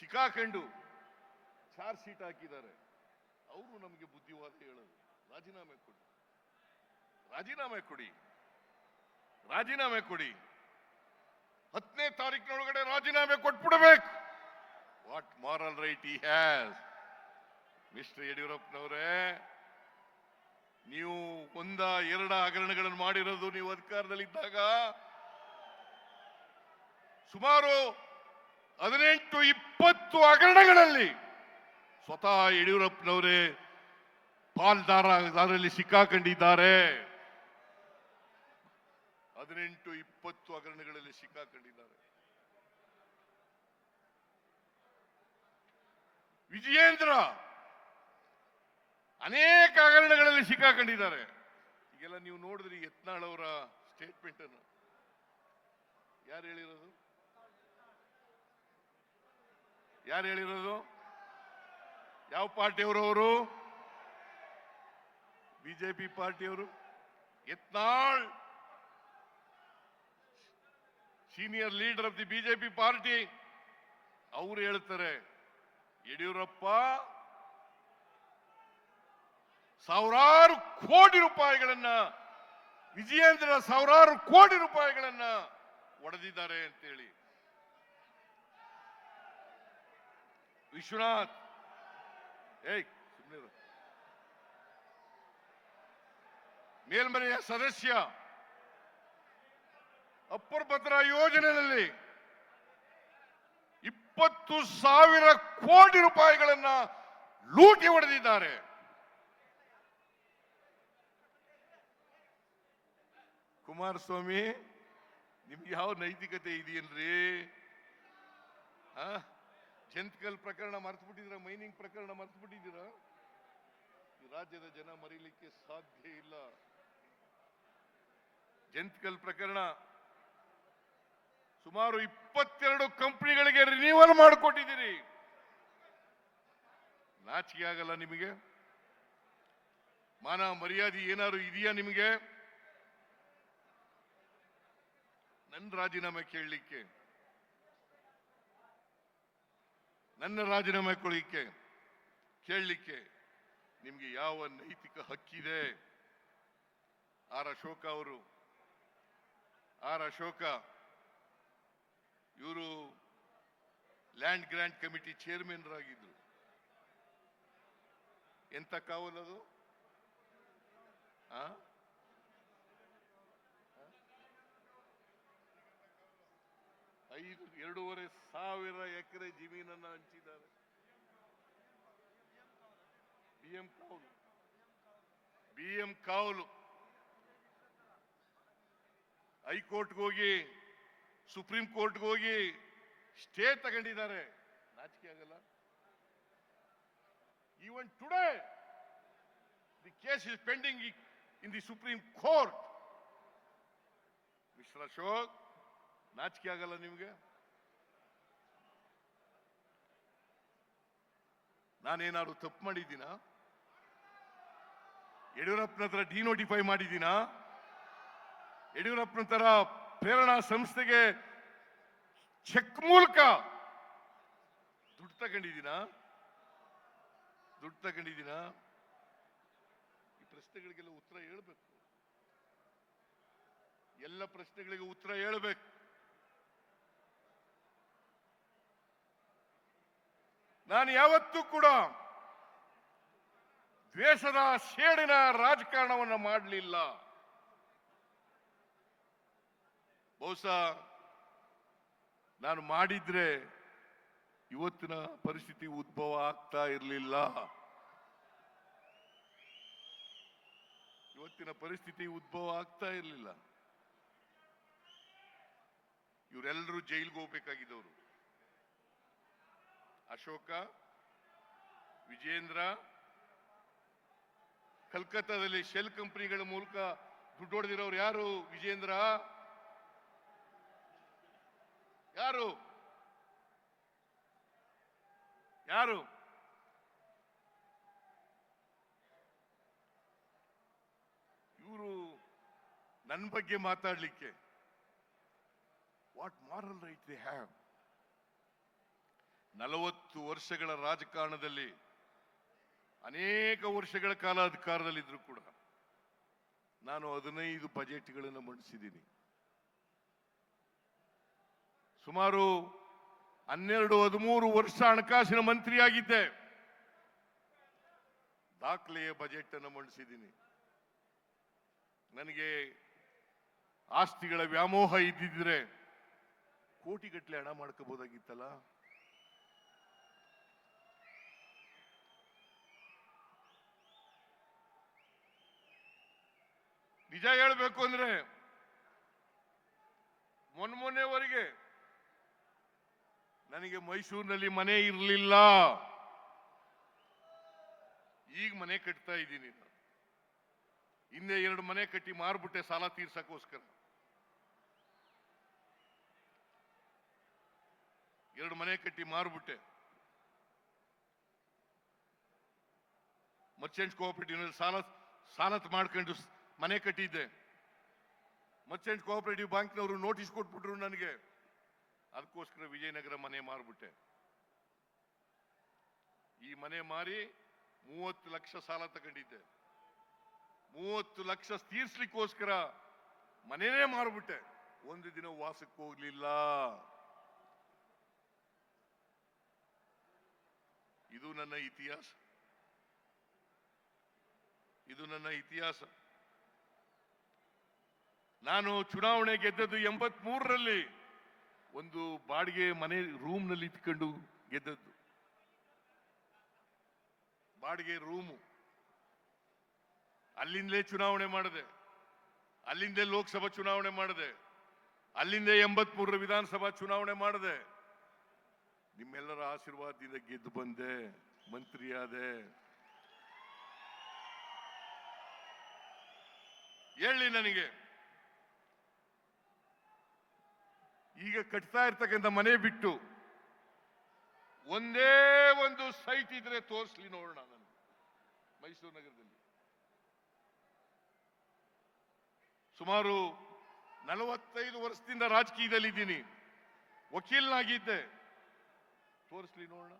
ಸಿಕ್ಕಾಕೊಂಡು charge sheet ಹಾಕಿದ್ದಾರೆ. ಅವರು ನಮಗೆ ಬುದ್ಧಿವಾದ ಹೇಳೋದು. ರಾಜೀನಾಮೆ ಕೊಡಿ. ರಾಜೀನಾಮೆ ಕೊಡಿ. ರಾಜೀನಾಮೆ ಕೊಡಿ. ಹತ್ತನೇ ತಾರೀಕಿನೊಳಗಡೆ ರಾಜೀನಾಮೆ ಕೊಟ್ಬಿಡಬೇಕು. What moral right he has mister ಯಡಿಯೂರಪ್ಪನವರೇ, ನೀವು ಒಂದ ಎರಡ ಹಗರಣಗಳನ್ನು ಮಾಡಿರೋದು ನೀವು ಅಧಿಕಾರದಲ್ಲಿದ್ದಾಗ ಸುಮಾರು ಹದಿನೆಂಟು ಇಪ್ಪತ್ತು ಹಗರಣಗಳಲ್ಲಿ ಸ್ವತಃ ಯಡಿಯೂರಪ್ಪನವರೇ ಪಾಲ್ದಾರದಲ್ಲಿ ಸಿಕ್ಕಾಕೊಂಡಿದ್ದಾರೆ. ಹದಿನೆಂಟು ಇಪ್ಪತ್ತು ಹಗರಣಗಳಲ್ಲಿ ಸಿಕ್ಕಾಕೊಂಡಿದ್ದಾರೆ. ವಿಜಯೇಂದ್ರ ಅನೇಕ ಹಗರಣಗಳಲ್ಲಿ ಸಿಕ್ಕಾಕೊಂಡಿದ್ದಾರೆ. ಈಗೆಲ್ಲ ನೀವು ನೋಡಿದ್ರಿ ಯತ್ನಾಳ್ ಅವರ ಸ್ಟೇಟ್ಮೆಂಟ್ ಅನ್ನು. ಯಾರು ಹೇಳಿರೋದು? ಯಾರು ಹೇಳಿರೋದು? ಯಾವ ಪಾರ್ಟಿಯವರು ಅವರು? BJP ಪಾರ್ಟಿಯವರು? Yatnal senior leader of the BJP party. ಅವರು ಹೇಳ್ತಾರೆ, ಯಡಿಯೂರಪ್ಪ, ಸಾವಿರಾರು ಕೋಟಿ ರೂಪಾಯಿಗಳನ್ನ ವಿಜಯೇಂದ್ರ ಸಾವಿರಾರು ಕೋಟಿ ರೂಪಾಯಿಗಳನ್ನ ಒಡೆದಿದ್ದಾರೆ ಅಂತೇಳಿ. ವಿಶ್ವನಾಥ್. ಏಯ್ ಮೇಲ್ಮನೆಯ ಸದಸ್ಯ ಅಪ್ಪರ್ ಭದ್ರಾ ಯೋಜನೆಯಲ್ಲಿ ಇಪ್ಪತ್ತು ಸಾವಿರ ಕೋಟಿ ರೂಪಾಯಿಗಳನ್ನ ಲೂಟಿ ಹೊಡೆದಿದ್ದಾರೆ. ಕುಮಾರಸ್ವಾಮಿ, ನಿಮ್ಗೆ ಯಾವ ನೈತಿಕತೆ ಇದೆಯನ್ರಿ ಆ ಜಂತ್ಕಲ್ ಪ್ರಕರಣ ಮರ್ತು ಬಿಟ್ಟಿದ್ದೀರಾ ಮೈನಿಂಗ್ ಪ್ರಕರಣ ಮರ್ತು ಬಿಟ್ಟಿದ್ದೀರಾ ಈ ರಾಜ್ಯದ ಜನ ಮರೀಲಿಕ್ಕೆ ಸಾಧ್ಯ ಇಲ್ಲ. ಜಂತ್ಕಲ್ ಪ್ರಕರಣ ಸುಮಾರು ಇಪ್ಪತ್ತೆರಡು ಕಂಪನಿಗಳಿಗೆ ರಿನ್ಯೂವಲ್ ಮಾಡಿಕೊಟ್ಟಿದ್ದೀರಿ. ನಾಚಿಕೆ ಆಗಲ್ಲ ನಿಮಗೆ? ಮಾನ ಮರ್ಯಾದೆ ಏನಾದ್ರು ಇದೆಯಾ ನಿಮಗೆ? ನನ್ನ ರಾಜೀನಾಮೆ ಕೇಳಲಿಕ್ಕೆ. ನನ್ನ ರಾಜೀನಾಮೆ ಕೊಡಲಿಕ್ಕೆ, ಕೇಳಲಿಕ್ಕೆ ನಿಮಗೆ ಯಾವ ನೈತಿಕ ಹಕ್ಕಿದೆ? ಆರ್ ಅಶೋಕ ಅವರು, ಆರ್ ಅಶೋಕ, ಇವರು ಲ್ಯಾಂಡ್ ಗ್ರಾಂಟ್ ಕಮಿಟಿ ಚೇರ್ಮನ್ ಆಗಿದ್ರು ಎಂತ ಕಾವಲದು ಆ? ಐದು, ಎರಡೂವರೆ ಸಾವಿರ ಎಕರೆ ಜಮೀನನ್ನ ಹಂಚಿದ್ದಾರೆ. ಬಿ ಎಂ ಕಾವಲು. ಬಿ ಎಂ ಹೈಕೋರ್ಟ್ಗೆ ಹೋಗಿ, ಸುಪ್ರೀಂ ಕೋರ್ಟ್ಗೆ ಹೋಗಿ ಸ್ಟೇ ತಗೊಂಡಿದ್ದಾರೆ. ನಾಚಿಕೆ ಆಗಲ್ಲ. Even today the case is pending in the supreme court mister Ashok ನಾಚಿಕೆ ಆಗಲ್ಲ ನಿಮಗೆ? ನಾನೇನಾದ್ರು ತಪ್ಪು ಮಾಡಿದ್ದೀನಾ? ಯಡಿಯೂರಪ್ಪನ ಹತ್ರ ಡಿನೋಟಿಫೈ ಮಾಡಿದ್ದೀನಾ? ಯಡಿಯೂರಪ್ಪನ ತರ ಪ್ರೇರಣಾ ಸಂಸ್ಥೆಗೆ ಚೆಕ್ ಮೂಲಕ ದುಡ್ಡು ತಗೊಂಡಿದ್ದೀನಾ? ದುಡ್ಡು ತಗೊಂಡಿದ್ದೀನಾ? ಈ ಪ್ರಶ್ನೆಗಳಿಗೆಲ್ಲ ಉತ್ತರ ಹೇಳ್ಬೇಕು. ಎಲ್ಲ ಪ್ರಶ್ನೆಗಳಿಗೆ ಉತ್ತರ ಹೇಳ್ಬೇಕು. ನಾನು ಯಾವತ್ತೂ ಕೂಡ ದ್ವೇಷದ ಶೇಡಿನ ರಾಜಕಾರಣವನ್ನು ಮಾಡಲಿಲ್ಲ. ಬಹುಶಃ ನಾನು ಮಾಡಿದ್ರೆ ಇವತ್ತಿನ ಪರಿಸ್ಥಿತಿ ಉದ್ಭವ ಆಗ್ತಾ ಇರಲಿಲ್ಲ. ಇವತ್ತಿನ ಪರಿಸ್ಥಿತಿ ಉದ್ಭವ ಆಗ್ತಾ ಇರಲಿಲ್ಲ. ಇವರೆಲ್ಲರೂ ಜೈಲ್ಗೆ ಹೋಗ್ಬೇಕಾಗಿದ್ದವರು. ಅಶೋಕ, ವಿಜೇಂದ್ರ, ಕಲ್ಕತ್ತಾದಲ್ಲಿ ಶೆಲ್ ಕಂಪನಿಗಳ ಮೂಲಕ ದುಡ್ಡು ಹೊಡೆದಿರೋರು ಯಾರು? ವಿಜೇಂದ್ರ? ಯಾರು? ಯಾರು? ಇವರು ನನ್ನ ಬಗ್ಗೆ ಮಾತಾಡಲಿಕ್ಕೆ. What moral right they have ನಲವತ್ತು ವರ್ಷಗಳ ರಾಜಕಾರಣದಲ್ಲಿ, ಅನೇಕ ವರ್ಷಗಳ ಕಾಲ ಅಧಿಕಾರದಲ್ಲಿದ್ದರೂ ಕೂಡ ನಾನು ಹದಿನೈದು ಬಜೆಟ್ಗಳನ್ನು ಮಂಡಿಸಿದ್ದೀನಿ. ಸುಮಾರು ಹನ್ನೆರಡು, ಹದಿಮೂರು ವರ್ಷ ಹಣಕಾಸಿನ ಮಂತ್ರಿಯಾಗಿದ್ದೆ. ದಾಖಲೆಯ ಬಜೆಟ್ ಅನ್ನು ಮಂಡಿಸಿದ್ದೀನಿ. ನನಗೆ ಆಸ್ತಿಗಳ ವ್ಯಾಮೋಹ ಇದ್ದಿದ್ರೆ ಕೋಟಿಗಟ್ಟಲೆ ಹಣ ಮಾಡ್ಕೋಬಹುದಾಗಿತ್ತಲ್ಲ ನಿಜ ಹೇಳಬೇಕು ಅಂದ್ರೆ ಮೊನ್ನೆ ಮೊನ್ನೆವರೆಗೆ ನನಗೆ ಮೈಸೂರಿನಲ್ಲಿ ಮನೆ ಇರಲಿಲ್ಲ. ಈಗ ಮನೆ ಕಟ್ತಾ ಇದ್ದೀನಿ. ಹಿಂದೆ ಎರಡು ಮನೆ ಕಟ್ಟಿ ಮಾರ್ಬಿಟ್ಟೆ ಸಾಲ ತೀರ್ಸಕ್ಕೋಸ್ಕರ. ಎರಡು ಮನೆ ಕಟ್ಟಿ ಮಾರ್ಬಿಟ್ಟೆ. ಮರ್ಚೆಂಟ್ ಕೋಆಪರೇಟಿವ್ ಸಾಲ ಸಾಲ ಮಾಡ್ಕೊಂಡು ಮನೆ ಕಟ್ಟಿದ್ದೆ. ಮರ್ಚೆಂಟ್ ಕೋಆಪರೇಟಿವ್ ಬ್ಯಾಂಕ್ನವರು ನೋಟಿಸ್ ಕೊಟ್ಬಿಟ್ರು ನನಗೆ. ಅದಕ್ಕೋಸ್ಕರ ವಿಜಯನಗರ ಮನೆ ಮಾರ್ಬಿಟ್ಟೆ. ಈ ಮನೆ ಮಾರಿ ಮೂವತ್ತು ಲಕ್ಷ ಸಾಲ ತಗೊಂಡಿದ್ದೆ. ಮೂವತ್ತು ಲಕ್ಷ ತೀರ್ಸ್ಲಿಕ್ಕೋಸ್ಕರ ಮನೆನೇ ಮಾರ್ಬಿಟ್ಟೆ. ಒಂದು ದಿನ ವಾಸಕ್ಕೆ ಹೋಗ್ಲಿಲ್ಲ. ಇದು ನನ್ನ ಇತಿಹಾಸ. ಇದು ನನ್ನ ಇತಿಹಾಸ. ನಾನು ಚುನಾವಣೆ ಗೆದ್ದದ್ದು ಎಂಬತ್ ಮೂರರಲ್ಲಿ ಒಂದು ಬಾಡಿಗೆ ಮನೆ ರೂಮ್ನಲ್ಲಿ ಇಟ್ಕೊಂಡು ಗೆದ್ದದ್ದು. ಬಾಡಿಗೆ ರೂಮು. ಅಲ್ಲಿಂದಲೇ ಚುನಾವಣೆ ಮಾಡಿದೆ. ಅಲ್ಲಿಂದೇ ಲೋಕಸಭಾ ಚುನಾವಣೆ ಮಾಡಿದೆ. ಅಲ್ಲಿಂದೇ ಎಂಬತ್ ಮೂರರ ವಿಧಾನಸಭಾ ಚುನಾವಣೆ ಮಾಡಿದೆ. ನಿಮ್ಮೆಲ್ಲರ ಆಶೀರ್ವಾದದಿಂದ ಗೆದ್ದು ಬಂದೆ. ಮಂತ್ರಿಯಾದೆ. ಹೇಳಿ ನನಗೆ. ಈಗ ಕಟ್ತಾ ಇರ್ತಕ್ಕಂಥ ಮನೆ ಬಿಟ್ಟು ಒಂದೇ ಒಂದು ಸೈಟ್ ಇದ್ರೆ ತೋರಿಸ್ಲಿ ನೋಡೋಣ ನಾನು, ಮೈಸೂರು ನಗರದಲ್ಲಿ. ಸುಮಾರು ನಲವತ್ತೈದು ವರ್ಷದಿಂದ ರಾಜಕೀಯದಲ್ಲಿ ಇದ್ದೀನಿ ವಕೀಲನಾಗಿದ್ದೆ. ತೋರಿಸ್ಲಿ ನೋಡೋಣ.